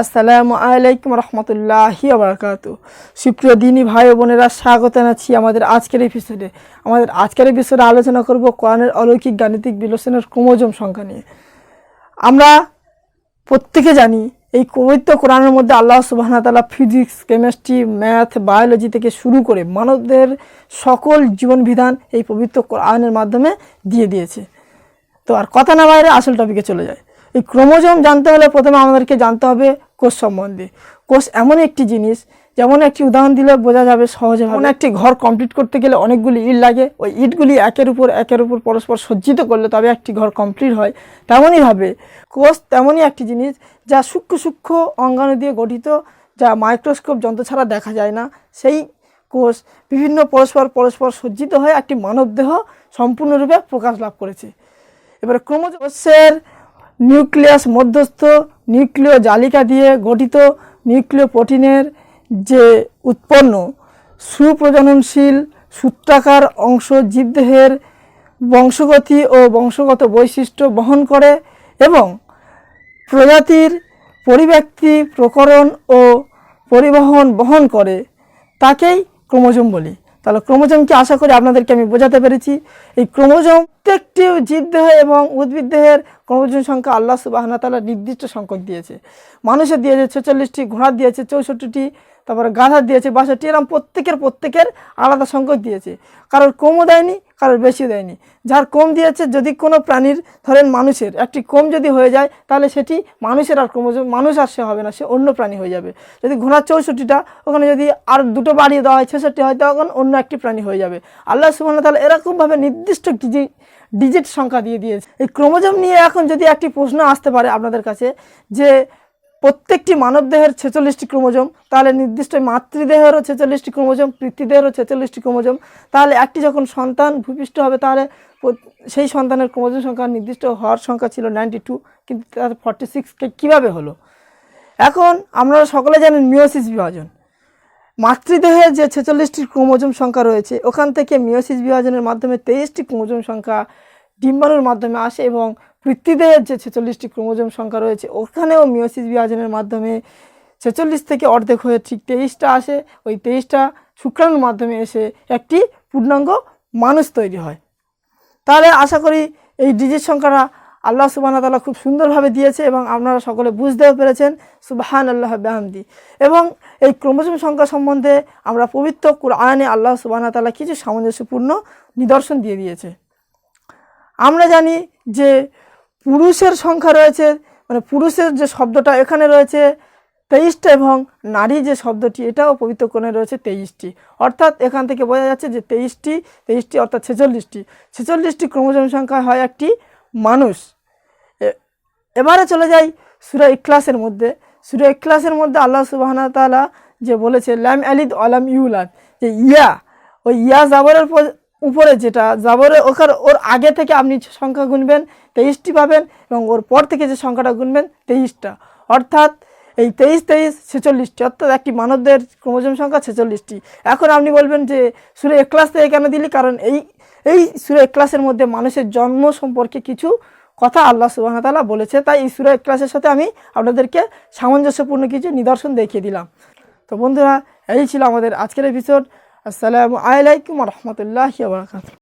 আসসালামু আলাইকুম রহমতুল্লাহি আবরকাত। সুপ্রিয় দিনী ভাই বোনেরা, স্বাগত জানাচ্ছি আমাদের আজকের এপিসোডে আমাদের আজকের এপিসোডে আলোচনা করব কোরআনের অলৌকিক গাণিতিক বিলোচনের ক্রোমোজোম সংখ্যা নিয়ে। আমরা প্রত্যেকে জানি এই পবিত্র কোরআনের মধ্যে আল্লাহ সুবাহ তালা ফিজিক্স, কেমিস্ট্রি, ম্যাথ, বায়োলজি থেকে শুরু করে মানবদের সকল জীবন বিধান এই পবিত্র কোরআনের মাধ্যমে দিয়ে দিয়েছে। তো আর কথা না বাইরে আসল টপিকে চলে যায় এই ক্রোমোজোম জানতে হলে প্রথমে আমাদেরকে জানতে হবে কোষ সম্বন্ধে। কোষ এমন একটি জিনিস, যেমন একটি উদাহরণ দিলে বোঝা যাবে সহজে যেমন একটি ঘর কমপ্লিট করতে গেলে অনেকগুলি ইট লাগে, ওই ইটগুলি একের উপর একের উপর পরস্পর সজ্জিত করলে তবে একটি ঘর কমপ্লিট হয়। তেমনইভাবে কোষ তেমনই একটি জিনিস যা সূক্ষ্ম সূক্ষ্ম অঙ্গাণু দিয়ে গঠিত, যা মাইক্রোস্কোপ যন্ত্র ছাড়া দেখা যায় না। সেই কোষ বিভিন্ন পরস্পর পরস্পর সজ্জিত হয়ে একটি মানবদেহ সম্পূর্ণরূপে প্রকাশ লাভ করেছে। এবার ক্রোমোজোমের নিউক্লিয়াস মধ্যস্থ নিউক্লিয় জালিকা দিয়ে গঠিত নিউক্লিয় প্রোটিনের যে উৎপন্ন সুপ্রজননশীল সূত্রাকার অংশ জীবদেহের বংশগতি ও বংশগত বৈশিষ্ট্য বহন করে এবং প্রজাতির পরিব্যক্তি প্রকরণ ও পরিবহন বহন করে। তাকেই ক্রোমোজোম বলি। তাহলে ক্রোমোজোমকে আশা করি আপনাদেরকে আমি বোঝাতে পেরেছি। এই ক্রোমোজোম প্রত্যেকটি জীবদেহ এবং উদ্ভিদদেহের ক্রোমোজোম সংখ্যা আল্লাহ সুবাহনা তালা নির্দিষ্ট সংখ্যক দিয়েছে। মানুষের দিয়েছে ছেচল্লিশটি ঘোড়া দিয়েছে চৌষট্টিটি, তারপরে গাধার দিয়েছে বাষট্টি এরকম প্রত্যেকের প্রত্যেকের আলাদা সংখ্যক দিয়েছে। কারোর কমও দেয়নি, কারোর বেশি দেয়নি। যার কম দিয়েছে, যদি কোনো প্রাণীর ধরেন মানুষের, একটি কম যদি হয়ে যায়, তাহলে সেটি মানুষের আর ক্রমজ মানুষ আর সে হবে না, সে অন্য প্রাণী হয়ে যাবে। যদি ঘোড়ার চৌষট্টিটা, ওখানে যদি আর দুটো বাড়িয়ে দেওয়া হয়, ছেষট্টি হয়, তখন অন্য একটি প্রাণী হয়ে যাবে। আল্লাহ সুবাহ তাহলে এরকমভাবে নির্দিষ্ট ডিজিট সংখ্যা দিয়ে দিয়েছে। এই ক্রোমোজোম নিয়ে এখন যদি একটি প্রশ্ন আসতে পারে আপনাদের কাছে যে প্রত্যেকটি মানবদেহের ছেচল্লিশটি ক্রোমোজোম, তাহলে নির্দিষ্ট মাতৃদেহেরও ছেচল্লিশটি ক্রোমোজোম, পিতৃদেহেরও ছেচল্লিশটি ক্রোমোজোম, তাহলে একটি যখন সন্তান ভূপিষ্ঠ হবে, তাহলে সেই সন্তানের ক্রোমোজোম সংখ্যা নির্দিষ্ট হওয়ার সংখ্যা ছিল নাইনটি টু, কিন্তু তার ফর্টি সিক্স কীভাবে হলো? এখন আপনারা সকলে জানেন মিওসিস বিভাজন। মাতৃদেহে যে ছেচল্লিশটি ক্রোমোজোম সংখ্যা রয়েছে, ওখান থেকে মিওসিস বিভাজনের মাধ্যমে তেইশটি ক্রোমোজোম সংখ্যা ডিম্বাণুর মাধ্যমে আসে এবং পৃথিবীদেহের যে ছেচল্লিশটি ক্রোমোজোম সংখ্যা রয়েছে, ওখানেও মিওসিস বিভাজনের মাধ্যমে ছেচল্লিশ থেকে অর্ধেক হয়ে ঠিক তেইশটা আসে। ওই তেইশটা শুক্রাণুর মাধ্যমে এসে একটি পূর্ণাঙ্গ মানুষ তৈরি হয়। তাহলে আশা করি এই ডিজিট সংখ্যাটা আল্লাহ সুবাহ তাআলা খুব সুন্দরভাবে দিয়েছে এবং আপনারা সকলে বুঝতেও পেরেছেন সুবাহান আল্লাহ বেহামদি। এবং এই ক্রোমোজোম সংখ্যা সম্বন্ধে আমরা পবিত্র কোরআনে আল্লাহ সুবাহ তাআলা কিছু সামঞ্জস্যপূর্ণ নিদর্শন দিয়ে দিয়েছে। আমরা জানি যে পুরুষের সংখ্যা রয়েছে মানে পুরুষের যে শব্দটা এখানে রয়েছে তেইশটা এবং নারী যে শব্দটি, এটাও পবিত্র কোণে রয়েছে তেইশটি। অর্থাৎ এখান থেকে বোঝা যাচ্ছে যে তেইশটি তেইশটি অর্থাৎ ছেচল্লিশটি। ছেচল্লিশটি ক্রোমোজোম সংখ্যা হয় একটি মানুষ। এবারে চলে যাই সুরা ইখলাসের মধ্যে। সুরা ইখলাসের মধ্যে আল্লাহ সুবাহনা তাআলা যে বলেছে ল্যাম আলিদ আলাম ইউলাদ যে ইয়া, ওই ইয়া জাবরের পর- উপরে যেটা জাবরের ওখানে, ওর আগে থেকে আপনি সংখ্যা গুনবেন, তেইশটি পাবেন, এবং ওর পর থেকে যে সংখ্যাটা গুনবেন, তেইশটা। অর্থাৎ এই তেইশ তেইশ, ছেচল্লিশটি, অর্থাৎ একটি মানবদের ক্রোমোজোম সংখ্যা ছেচল্লিশটি। এখন আপনি বলবেন যে সুরে ক্লাস থেকে কেন দিলি? কারণ এই এই সুরে ক্লাসের মধ্যে মানুষের জন্ম সম্পর্কে কিছু কথা আল্লাহ সুবাহ তাআলা বলেছে। তাই এই সুরা ক্লাসের সাথে আমি আপনাদেরকে সামঞ্জস্যপূর্ণ কিছু নিদর্শন দেখিয়ে দিলাম। তো বন্ধুরা, এই ছিল আমাদের আজকের এপিসোড আসসালামু আলাইকুম রহমতুল্লাহ বারকাত